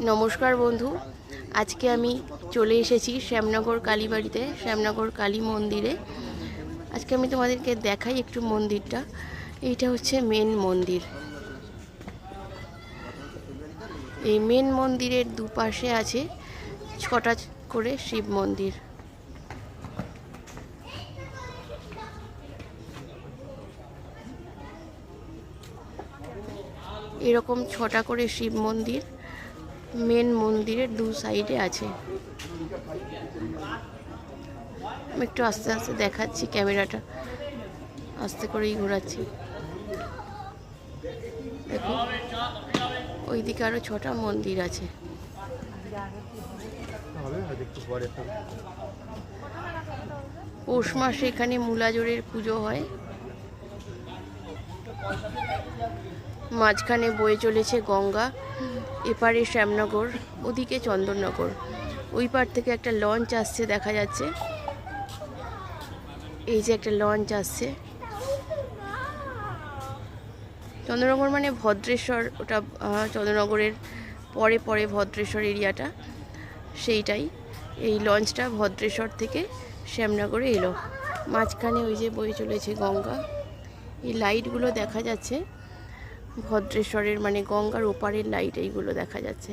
নমস্কার বন্ধু। আজকে আমি চলে এসেছি শ্যামনগর কালীবাড়িতে, শ্যামনগর কালী মন্দিরে। আজকে আমি তোমাদেরকে দেখাই একটু মন্দিরটা। এইটা হচ্ছে মেন মন্দির। এই মেন মন্দিরের দুপাশে আছে ছটা করে শিব মন্দির। এরকম ছটা করে শিব মন্দির। মেন মন্দিরের দু সাইডে আছে। আমি একটু আস্তে আস্তে দেখাচ্ছি ক্যামেরাটা। আস্তে করেই ঘোরাচ্ছি। দেখো ওইদিকে আরও ছটা মন্দির আছে। পৌষ মাসে এখানে মূলাজোরের পুজো হয়। মাঝখানে বয়ে চলেছে গঙ্গা। এপারে শ্যামনগর, ওদিকে চন্দননগর। ওই পার থেকে একটা লঞ্চ আসছে, দেখা যাচ্ছে। এই যে একটা লঞ্চ আসছে। চন্দ্রনগর মানে ভদ্রেশ্বর, ওটা চন্দ্রনগরের পরে পরে ভদ্রেশ্বর এরিয়াটা। সেইটাই। এই লঞ্চটা ভদ্রেশ্বর থেকে শ্যামনগরে এলো। মাঝখানে ওই যে বয়ে চলেছে গঙ্গা। এই লাইটগুলো দেখা যাচ্ছে। ভদ্রেশ্বরের মানে গঙ্গার ওপারের লাইট এইগুলো দেখা যাচ্ছে।